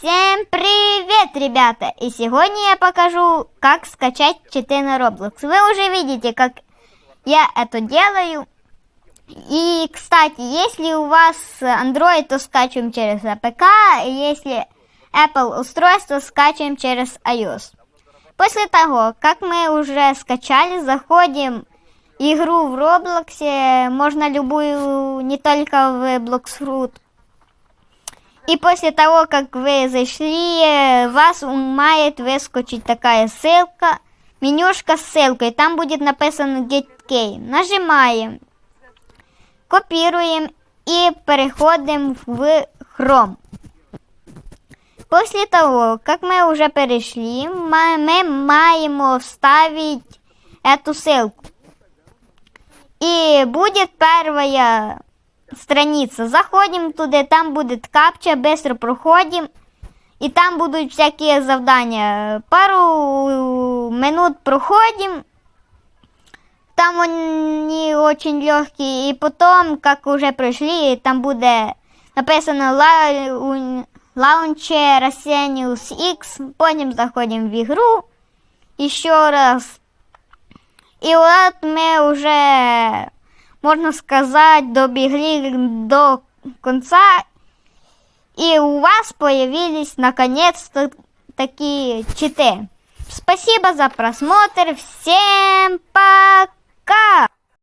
Всем привет, ребята! И сегодня я покажу, как скачать читы на Roblox. Вы уже видите, как я это делаю. И, кстати, если у вас Android, то скачиваем через APK. И если Apple устройство, скачиваем через iOS. После того, как мы уже скачали, заходим игру в Roblox. Можно любую, не только в Bloxfruit. И после того, как вы зашли, вас мает выскочить такая ссылка, менюшка с ссылкой. Там будет написано Get. Нажимаем, копируем и переходим в Chrome. После того, как мы уже перешли, мы маємо вставить эту ссылку. И будет первая страница. Заходим туда, там будет капча, быстро проходим. И там будут всякие завдания. Пару минут проходим. Там они очень легкие. И потом, как уже пройшли, там будет написано Launcher Asenius X. Потом заходим в игру. Еще раз. И вот мы уже можно сказать, добегли до конца, и у вас появились наконец-то такие читы. Спасибо за просмотр, всем пока!